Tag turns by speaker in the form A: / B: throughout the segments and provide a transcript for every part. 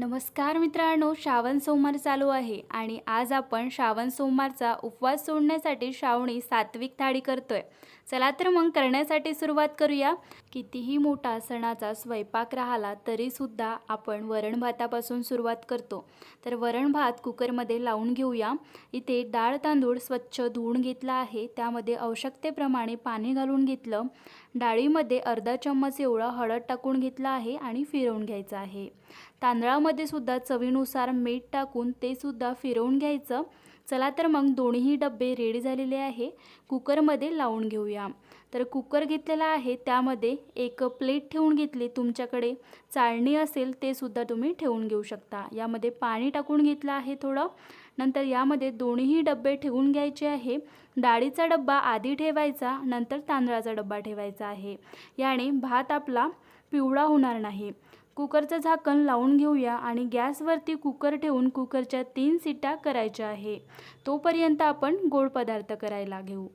A: नमस्कार मित्रांनो श्रावण सोमवार चालू आहे आणि आज आपण श्रावण सोमवारचा उपवास सोडण्यासाठी श्रावणी सात्विक थाळी करतोय. चला तर मग करण्यासाठी सुरुवात करूया. कितीही मोठा सणाचा स्वयंपाक राहिला तरीसुद्धा आपण वरण भातापासून सुरुवात करतो. तर वरण भात कुकरमध्ये लावून घेऊया. इथे डाळ तांदूळ स्वच्छ धुवून घेतला आहे. त्यामध्ये आवश्यकतेप्रमाणे पाणी घालून घेतलं. डाळीमध्ये अर्धा चम्मच एवढं हळद टाकून घेतलं आहे आणि फिरवून घ्यायचं आहे. तांदळामध्ये सुद्धा चवीनुसार मीठ टाकून ते सुद्धा फिरवून घ्यायचं. चला तर मग दोन्हीही डबे रेडी झालेले आहे. कुकरमध्ये लावून घेऊया. तर कुकर घेतलेला आहे. त्यामध्ये एक प्लेट ठेवून घेतली तुमच्याकडे. चाळणी असेल ते सुद्धा तुम्ही ठेवून घेऊ शकता. यामध्ये पाणी टाकून घेतलं आहे थोडं. नंतर यामध्ये दोन्हीही डबे ठेवून घ्यायचे आहे. डाळीचा डब्बा आधी ठेवायचा नंतर तांदळाचा डब्बा ठेवायचा आहे. याने भात आपला पिवळा होणार नाही. कुकरचं झाकण लावून घेऊया आणि गॅसवरती कुकर ठेवून कुकरच्या तीन सिटा करायच्या आहे. तोपर्यंत आपण गोड पदार्थ करायला घेऊ.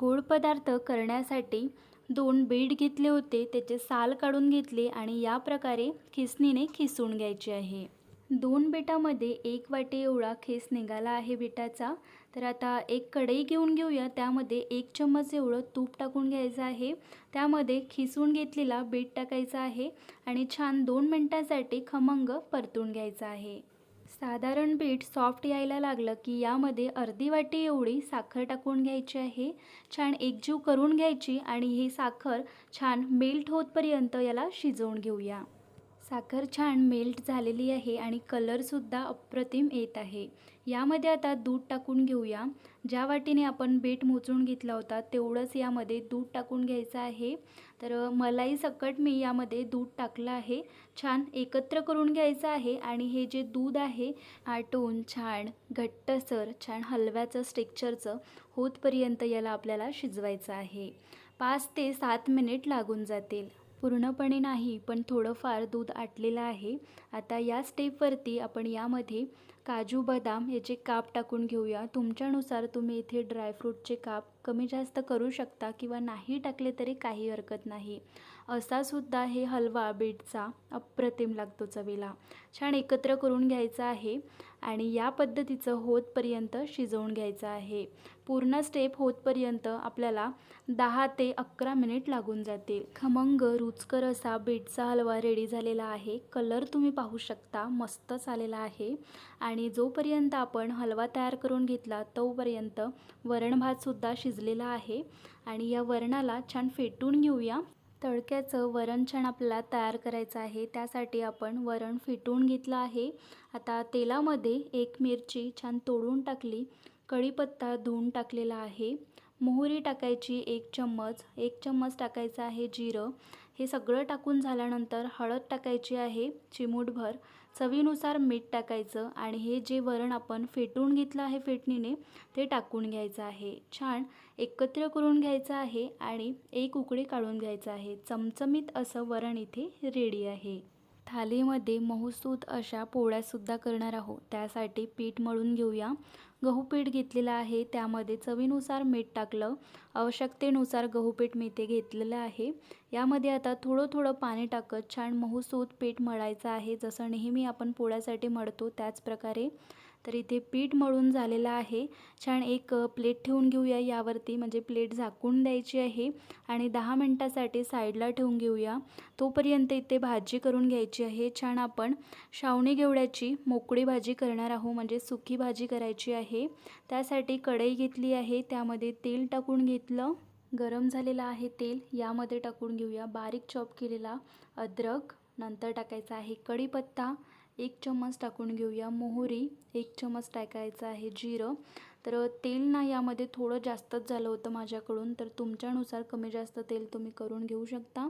A: गोड पदार्थ करण्यासाठी दोन बीट घेतले होते त्याचे साल काढून घेतले आणि या प्रकारे खिसणीने खिसून घ्यायचे आहे. दोन बेटामध्ये एक वाटी एवढा खीस निघाला आहे बेटाचा. तर आता एक कढई घेऊन घेऊया. त्यामध्ये एक चम्मच एवढं तूप टाकून घ्यायचं आहे. त्यामध्ये खिसून घेतलेला बीट टाकायचा आहे आणि छान दोन मिनटासाठी खमंग परतून घ्यायचं आहे. साधारण बीट सॉफ्ट यायला लागलं की यामध्ये अर्धी वाटी एवढी साखर टाकून घ्यायची आहे. छान एकजीव करून घ्यायची आणि ही साखर छान मेल्ट होतपर्यंत याला शिजवून घेऊया. साखर छान मेल्ट झालेली आहे आणि कलरसुद्धा अप्रतिम येत आहे. यामध्ये आता दूध टाकून घेऊया. ज्या वाटीने आपण बेट मोजून घेतला होता तेवढंच यामध्ये दूध टाकून घ्यायचं आहे. तर मलाई सकट मी यामध्ये दूध टाकलं आहे. छान एकत्र करून घ्यायचं आहे आणि हे जे दूध आहे आटून छान घट्टसर छान हलव्याचं स्टेक्चरचं होतपर्यंत याला आपल्याला शिजवायचं आहे. पाच ते सात मिनिट लागून जातील. पूर्णपणे नाही पण थोडंफार दूध आटलेलं आहे. आता या स्टेपवरती आपण यामध्ये काजू बदाम याचे काप टाकून घेऊया. तुमच्यानुसार तुम्ही इथे ड्रायफ्रूटचे काप कमी जास्त करू शकता किंवा नाही टाकले तरी काही हरकत नाही. असासुद्धा हे हलवा बीटचा अप्रतिम लागतो चवीला. छान एकत्र करून घ्यायचा आहे आणि या पद्धतीचं होतपर्यंत शिजवून घ्यायचं आहे. पूर्ण स्टेप होतपर्यंत आपल्याला दहा ते अकरा मिनिट लागून जातील. खमंग रुचकर असा बीटचा हलवा रेडी झालेला आहे. कलर तुम्ही पाहू शकता मस्तच आलेला आहे. आणि जोपर्यंत आपण हलवा तयार करून घेतला तोपर्यंत वरण भातसुद्धा शिजलेला आहे. आणि या वरणाला छान फेटून घेऊया. तडक्याचं वरण छान आपल्याला तयार करायचं आहे. त्यासाठी आपण वरण फेटून घेतलं आहे. आता तेलामध्ये एक मिरची छान तोडून टाकली. कढीपत्ता धुवून टाकलेला आहे. मोहरी टाकायची एक चम्मच. एक चम्मच टाकायचं आहे जिरं. हे सगळं टाकून झाल्यानंतर हळद टाकायची आहे. चिमूटभर. चवीनुसार मीठ टाकायचं आणि हे जे वरण आपण फेटून घेतलं आहे फेटणीने ते टाकून घ्यायचं आहे. छान एकत्र करून घ्यायचं आहे आणि एक उकडी काढून घ्यायचं आहे. चमचमीत असं वरण इथे रेडी आहे. थालीमध्ये मऊसूद अशा पोळ्यासुद्धा करणार आहोत. त्यासाठी पीठ मळून घेऊया. गहू पीठ घेतलेलं आहे. त्यामध्ये चवीनुसार मीठ टाकलं. आवश्यकतेनुसार गहू पीठ मी ते घेतलेलं आहे. यामध्ये आता थोडं थोडं पाणी टाकत छान मऊसूत पीठ मळायचं आहे. जसं नेहमी आपण पोळ्यासाठी मळतो त्याच प्रकारे तर इथे पीठ मळून झालेलं आहे. छान एक प्लेट ठेवून घेऊया यावरती. म्हणजे प्लेट झाकून द्यायची आहे आणि दहा मिनटासाठी साईडला ठेवून घेऊया. तोपर्यंत इथे भाजी करून घ्यायची आहे. छान आपण शावणी घेवड्याची मोकळी भाजी करणार आहोत. म्हणजे सुकी भाजी करायची आहे. त्यासाठी कढई घेतली आहे. त्यामध्ये तेल टाकून घेतलं. गरम झालेलं आहे तेल. यामध्ये टाकून घेऊया. बारीक चॉप केलेला अद्रक. नंतर टाकायचा आहे कढीपत्ता. एक चम्मच टाकून घेऊया. मोहरी एक चम्मच टाकायचं आहे जिरं. तर तेल ना यामध्ये थोडं जास्तच झालं होतं माझ्याकडून. तर तुमच्यानुसार कमी जास्त तेल तुम्ही करून घेऊ शकता.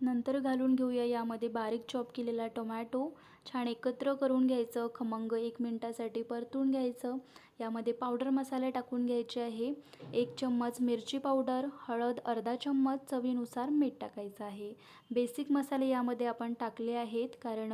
A: नंतर घालून घेऊया. यामध्ये बारीक चॉप केलेला टोमॅटो छान एकत्र करून घ्यायचं. खमंग एक मिनटासाठी परतून घ्यायचं. यामध्ये पावडर मसाले टाकून घ्यायचे आहे. एक चम्मच मिरची पावडर हळद अर्धा चम्मच चवीनुसार मीठ टाकायचं आहे. बेसिक मसाले यामध्ये आपण टाकले आहेत कारण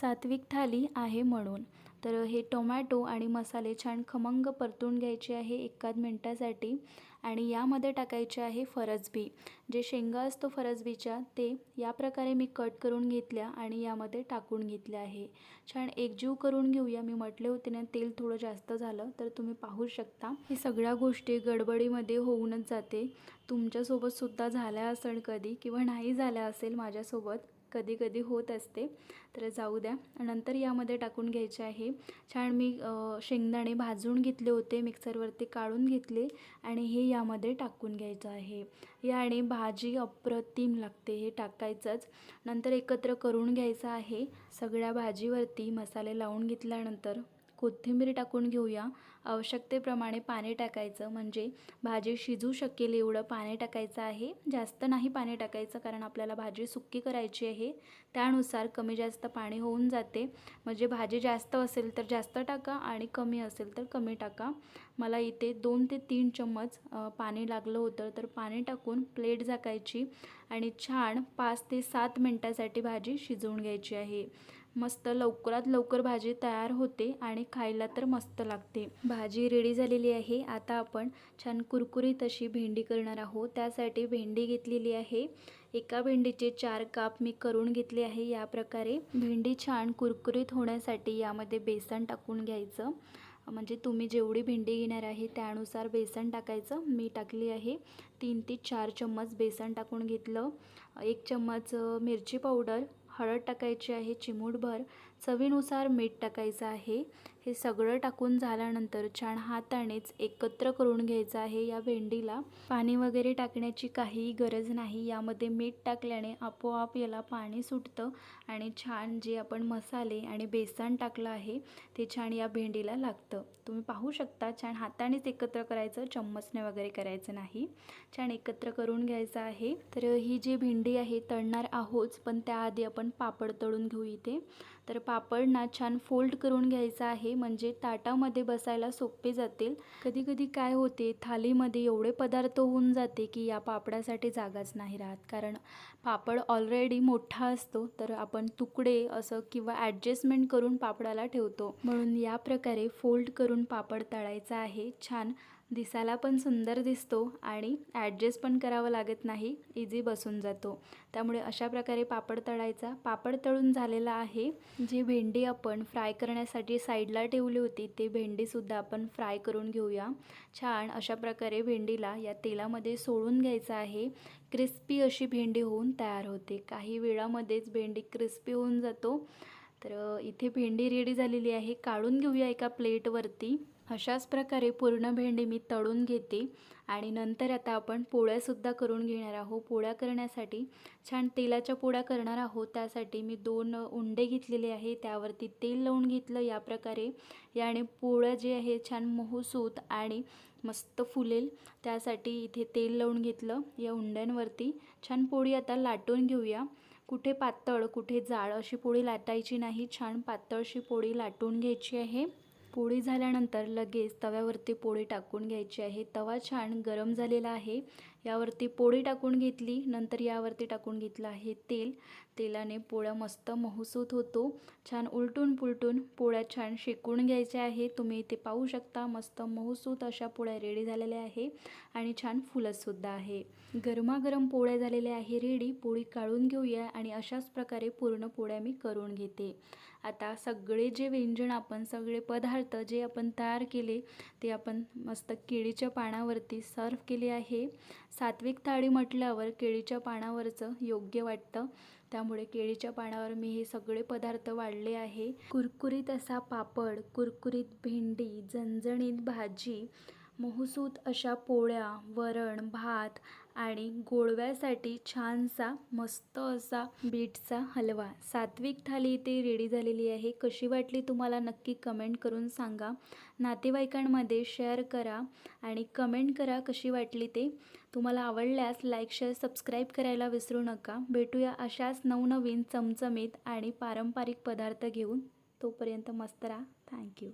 A: सात्विक थाली आहे म्हणून. तर हे टोमॅटो आणि मसाले छान खमंग परतून घ्यायचे आहे एकाद मिनटासाठी. आणि यामध्ये टाकायचे आहे फरसबी. जे शेंगा असतो फरसबीच्या ते या प्रकारे मी कट करून घेतल्या आणि यामध्ये टाकून घेतल्या आहे. छान एकजीव करून घेऊया मी म्हटले होते ना तेल थोडं जास्त झालं तर तुम्ही पाहू शकता. हे सगळ्या गोष्टी गडबडीमध्ये होऊनच जाते. तुमच्यासोबत सुद्धा झाल्या असेल कधी किंवा नाही झाल्या असेल माझ्यासोबत कधी कधी होत असते. तर जाऊ द्या. नंतर यामध्ये टाकून घ्यायचे आहे. छान मी शेंगदाणे भाजून घेतले होते. मिक्सरवरती काढून घेतले आणि हे यामध्ये टाकून घ्यायचं आहे. याने भाजी अप्रतिम लागते हे टाकायचंच. नंतर एकत्र करून घ्यायचं आहे. सगळ्या भाजीवरती मसाले लावून घेतल्यानंतर कोथिंबीर टाकून घेऊया. आवश्यकतेप्रमाणे पाणी टाकायचं. म्हणजे भाजी शिजू शकेल एवढं पाणी टाकायचं आहे. जास्त नाही पाणी टाकायचं कारण आपल्याला भाजी सुक्की करायची आहे. त्यानुसार कमी जास्त पाणी होऊन जाते. म्हणजे भाजी जास्त असेल तर जास्त टाका आणि कमी असेल तर कमी टाका. मला इथे दोन ते तीन चम्मच पाणी लागलं होतं. तर पाणी टाकून प्लेट झाकायची आणि छान पाच ते सात मिनटासाठी भाजी शिजवून घ्यायची आहे. मस्त लवकरात लवकर भाजी तयार होते आणि खायला तर मस्त लागते. भाजी रेडी झालेली आहे. आता आपण छान कुरकुरीत अशी भेंडी करणार आहोत. त्यासाठी भेंडी घेतलेली आहे. एका भेंडीचे चार काप मी करून घेतले आहे या प्रकारे भेंडी छान कुरकुरीत होण्यासाठी यामध्ये बेसन टाकून घ्यायचं. म्हणजे तुम्ही जेवढी भेंडी घेणार आहे त्यानुसार बेसन टाकायचं. मी टाकली आहे तीन ते चार चम्मच बेसन टाकून घेतलं. एक चम्मच मिरची पावडर हळद टाकायची आहे चिमूटभर. चवीनुसार मीठ टाकायचं आहे. हे सगळं टाकून झाल्यानंतर छान हातानेच एकत्र करून घ्यायचं आहे या भेंडीला. पाणी वगैरे टाकण्याची काहीही गरज नाही. यामध्ये मीठ टाकल्याने आपोआप याला पाणी सुटतं आणि छान जे आपण मसाले आणि बेसन टाकलं आहे ते छान या भेंडीला लागतं. तुम्ही पाहू शकता छान हातानेच एकत्र करायचं चम्मचने वगैरे करायचं नाही. छान एकत्र करून घ्यायचं आहे. तर ही जी भेंडी आहे तळणार आहोत पण त्याआधी आपण पापड तळून घेऊ इथे. तर पापड ना छान फोल्ड करून घ्यायचा आहे. म्हणजे ताटामध्ये बसायला सोपे जातील. कधी कधी काय होते थालीमध्ये एवढे पदार्थ होऊन जाते की या पापडासाठी जागाच नाही राहत. कारण पापड ऑलरेडी मोठा असतो तर आपण तुकडे असं किंवा ॲडजस्टमेंट करून पापडाला ठेवतो. म्हणून या प्रकारे फोल्ड करून पापड तळायचा आहे. छान दिसायला पण सुंदर दिसतो आणि ॲडजस्ट पण करावं लागत नाही इझी बसून जातो. त्यामुळे अशा प्रकारे पापड तळायचा. पापड तळून झालेला आहे. जी भेंडी आपण फ्राय करण्यासाठी साईडला ठेवली होती ती भेंडीसुद्धा आपण फ्राय करून घेऊया. छान अशा प्रकारे भेंडीला या तेलामध्ये सोडून घ्यायचं आहे. क्रिस्पी अशी भेंडी होऊन तयार होते. काही वेळामध्येच भेंडी क्रिस्पी होऊन जातो. तर इथे भेंडी रेडी झालेली आहे. काढून घेऊया एका प्लेटवरती अशाच प्रकारे पूर्ण भेंडी मी तळून घेते आणि नंतर आता आपण पोळ्यासुद्धा करून घेणार आहोत. पोळ्या करण्यासाठी छान तेलाच्या पोळ्या करणार आहोत. त्यासाठी मी दोन उंडे घेतलेले आहे. त्यावरती तेल लावून घेतलं या प्रकारे. याने पोळ्या जे आहे छान मोहसूत आणि मस्त फुलेल. त्यासाठी इथे तेल लावून घेतलं या उंड्यांवरती. छान पोळी आता लाटून घेऊया. कुठे पातळ कुठे जाळ अशी पोळी लाटायची नाही. छान पातळशी पोळी लाटून घ्यायची आहे. पोळी झाल्यानंतर लगेच तव्यावरती पोळी टाकून घ्यायची आहे. तवा छान गरम झालेला आहे. यावरती पोळी टाकून घेतली. नंतर यावरती टाकून घेतलं आहे तेल. तेलाने पोळ्या मस्त महसूत होतो. छान उलटून पुलटून पोळ्या छान शेकून घ्यायच्या आहे. तुम्ही इथे पाहू शकता मस्त महसूत अशा पोळ्या रेडी झालेल्या आहे आणि छान फुलतसुद्धा आहे. गरमागरम पोळ्या झालेल्या आहे. रेडी पोळी काढून घेऊया आणि अशाच प्रकारे पूर्ण पोळ्या मी करून घेते. आता सगळे जे व्यंजन आपण सगळे पदार्थ जे आपण तयार केले ते आपण मस्त केळीच्या पानावरती सर्व केले आहे. सात्विक थाळी म्हटल्यावर केळीच्या पानावरचं योग्य वाटतं. त्यामुळे केळीच्या पानावर मी हे सगळे पदार्थ वाढले आहे. कुरकुरीत असा पापड कुरकुरीत भेंडी झणझणीत भाजी मऊसूत अशा पोळ्या वरण भात आणि गोडव्यासाठी छानसा मस्त असा बीटचा हलवा. सात्विक थाली इथे रेडी झालेली आहे. कशी वाटली तुम्हाला नक्की कमेंट करून सांगा. नातेवाईकांमध्ये शेअर करा आणि कमेंट करा कशी वाटली ते. तुम्हाला आवडल्यास लाईक शेअर सबस्क्राईब करायला विसरू नका. भेटूया अशाच नवनवीन चमचमीत आणि पारंपरिक पदार्थ घेऊन. तोपर्यंत मस्त राहा. थँक्यू